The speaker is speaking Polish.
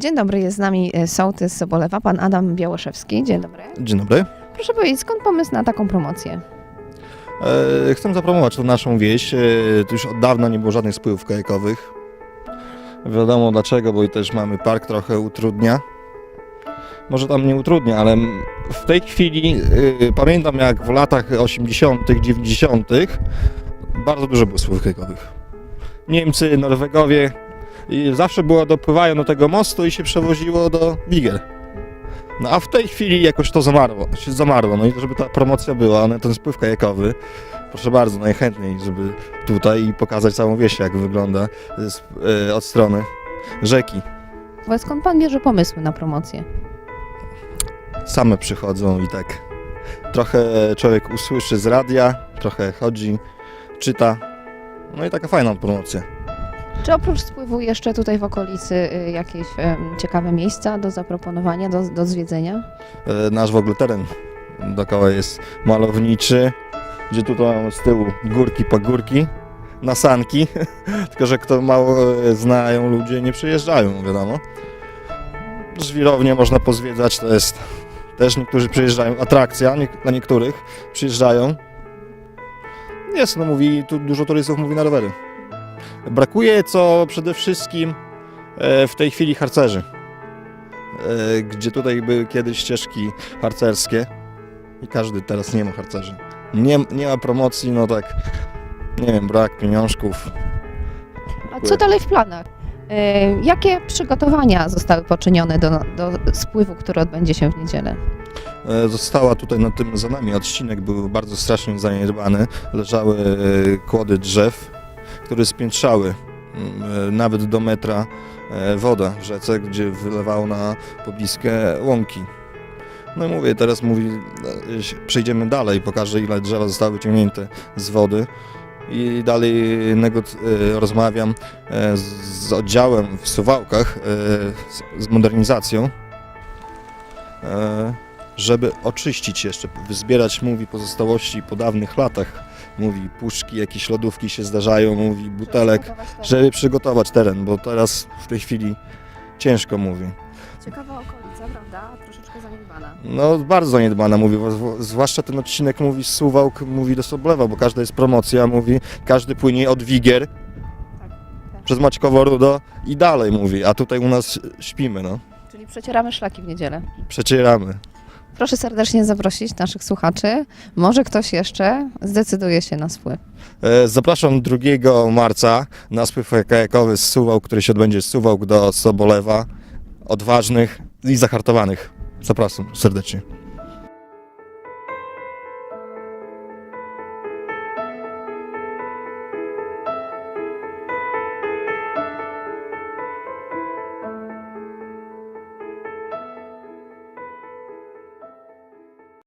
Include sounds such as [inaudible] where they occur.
Dzień dobry, jest z nami e, sołtys Sobolewa, pan Adam Białoszewski. Dzień dobry. Dzień dobry. Proszę powiedzieć, skąd pomysł na taką promocję? E, chcę zapromować tą naszą wieś. E, tu już od dawna nie było żadnych spływów kajakowych. Wiadomo dlaczego, bo i też mamy park trochę utrudnia. Może tam nie utrudnia, ale w tej chwili e, pamiętam jak w latach 80., 90. bardzo dużo było spływów kajakowych. Niemcy, Norwegowie i zawsze było dopływają do tego mostu i się przewoziło do Wigier. No a w tej chwili jakoś to zamarło, się zamarło. No i żeby ta promocja była, no, ten spływ kajakowy, proszę bardzo, najchętniej, żeby tutaj i pokazać całą wieś, jak wygląda z, e, od strony rzeki. Bo skąd pan bierze pomysły na promocję? Same przychodzą i tak trochę człowiek usłyszy z radia, trochę chodzi, czyta. No i taka fajna promocja. Czy oprócz spływu jeszcze tutaj w okolicy y, jakieś ciekawe miejsca do zaproponowania, do, do zwiedzenia? E, Nasz w ogóle teren dookoła jest malowniczy, gdzie tutaj mamy z tyłu górki, pagórki, nasanki, [laughs] tylko że kto mało e, znają ludzie nie przyjeżdżają, wiadomo. Żwirownię można pozwiedzać, to jest też niektórzy przyjeżdżają, atrakcja nie, dla niektórych przyjeżdżają. Jest, no mówi, tu dużo turystów mówi na rowery. Brakuje co przede wszystkim e, w tej chwili harcerzy e, gdzie tutaj były kiedyś ścieżki harcerskie i każdy teraz nie ma harcerzy. Nie, nie ma promocji, no tak, nie wiem, brak pieniążków. A co dalej w planach? Y, Jakie przygotowania zostały poczynione do, do spływu, który odbędzie się w niedzielę? E, Została tutaj na tym za nami odcinek był bardzo strasznie zaniedbany. Leżały e, kłody drzew, które spiętrzały mm, e, nawet do metra e, woda w rzece, gdzie wylewało na pobliskie łąki. No i mówię, teraz mówi, e, przejdziemy dalej, pokażę ile drzewa zostały wyciągnięte z wody i dalej rozmawiam z, oddziałem w Suwałkach, z, modernizacją, żeby oczyścić jeszcze, wyzbierać, mówi, pozostałości po dawnych latach. Mówi, puszki, jakieś lodówki się zdarzają, mówi, butelek, żeby przygotować teren, bo teraz w tej chwili ciężko mówi. Ciekawa okolica, prawda? Troszeczkę zaniedbana. No bardzo zaniedbana mówi, zw- zwłaszcza ten odcinek mówi z Suwałk, mówi do Soblewa, bo każda jest promocja, mówi, każdy płynie od Wigier przez Maćkowo Rudo i dalej mówi, a tutaj u nas śpimy, no, Czyli przecieramy szlaki w niedzielę. przecieramy. Proszę serdecznie zaprosić naszych słuchaczy. Może ktoś jeszcze zdecyduje się na spływ. E, Zapraszam 2 marca na spływ kajakowy z Suwałk, który się odbędzie z Suwałk do Sobolewa. Odważnych i zahartowanych. Zapraszam serdecznie.